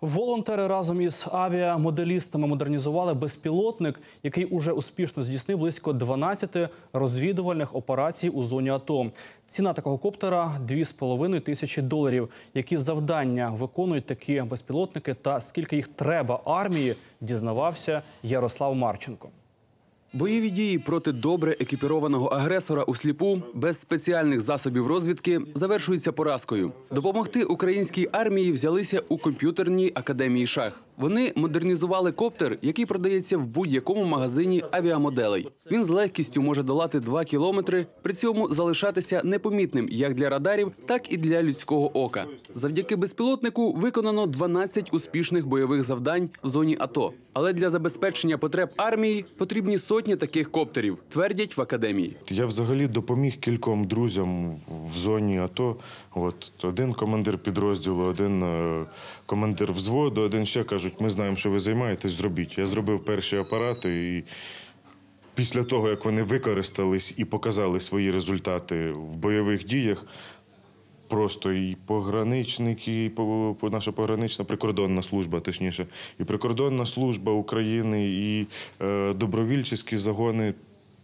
Волонтери разом із авіамоделістами модернізували безпілотник, який уже успішно здійснив близько 12 розвідувальних операцій у зоні АТО. Ціна такого коптера 2,5 тисячі доларів. Які завдання виконують такі безпілотники та скільки їх треба армії, дізнавався Ярослав Марченко. Бойові дії проти добре екіпірованого агресора у сліпу без спеціальних засобів розвідки завершуються поразкою. Допомогти українській армії взялися у комп'ютерній академії шах. Вони модернізували коптер, який продається в будь-якому магазині авіамоделей. Він з легкістю може долати 2 кілометри, при цьому залишатися непомітним як для радарів, так і для людського ока. Завдяки безпілотнику виконано 12 успішних бойових завдань в зоні АТО. Але для забезпечення потреб армії потрібні сотні таких коптерів, твердять в академії. Я взагалі допоміг кільком друзям в зоні АТО. От один командир підрозділу, один е, командир взводу, один ще кажуть, ми знаємо, що ви займаєтесь, зробіть. Я зробив перші апарати і. Після того, як вони використались і показали свої результати в бойових діях, просто і пограничники, і наша погранична прикордонна служба, точніше, і прикордонна служба України, і е, добровільчі загони.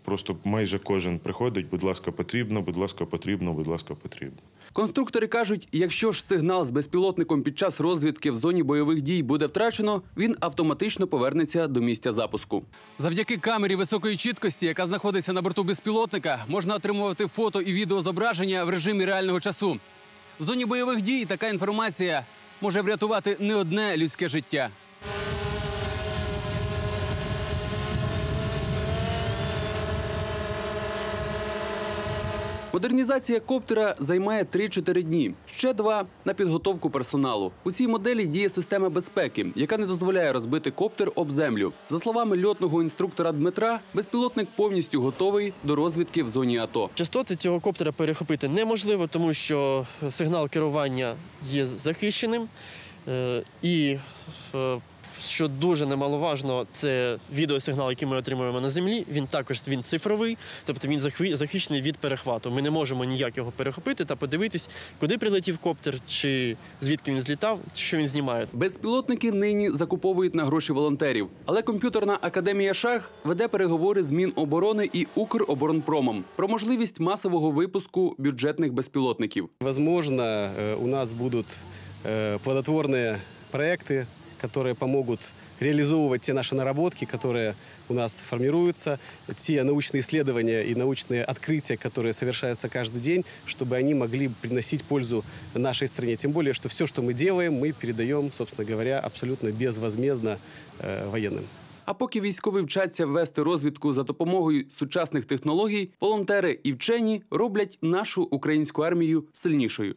Просто майже кожен приходить, будь ласка, потрібно, будь ласка, потрібно, будь ласка, потрібно. Конструктори кажуть, якщо ж сигнал з безпілотником під час розвідки в зоні бойових дій буде втрачено, він автоматично повернеться до місця запуску. Завдяки камері високої чіткості, яка знаходиться на борту безпілотника, можна отримувати фото і відеозображення в режимі реального часу. В зоні бойових дій така інформація може врятувати не одне людське життя. Модернізація коптера займає 3-4 дні. Ще два на підготовку персоналу. У цій моделі діє система безпеки, яка не дозволяє розбити коптер об землю. За словами льотного інструктора Дмитра, безпілотник повністю готовий до розвідки в зоні АТО. Частоти цього коптера перехопити неможливо, тому що сигнал керування є захищеним. Е, І е, що дуже немаловажно, це відеосигнал, який ми отримуємо на землі. Він також він цифровий, тобто він захві- захищений від перехвату. Ми не можемо ніяк його перехопити та подивитись, куди прилетів коптер, чи звідки він злітав, що він знімає. Безпілотники нині закуповують на гроші волонтерів, але комп'ютерна академія шах веде переговори з Міноборони і Укроборонпромом про можливість масового випуску бюджетних безпілотників. Возможно, э, у нас будут э, плодотворные проекты, которые помогут реализовывать те наши наработки, которые у нас формируются, те научные исследования и научные открытия, которые совершаются каждый день, чтобы они могли приносить пользу нашей стране. Тем более, что все, что мы делаем, мы передаем, собственно говоря, абсолютно безвозмездно э, военным. А поки військові вчаться вести розвідку за допомогою сучасних технологій, волонтери і вчені роблять нашу українську армію сильнішою.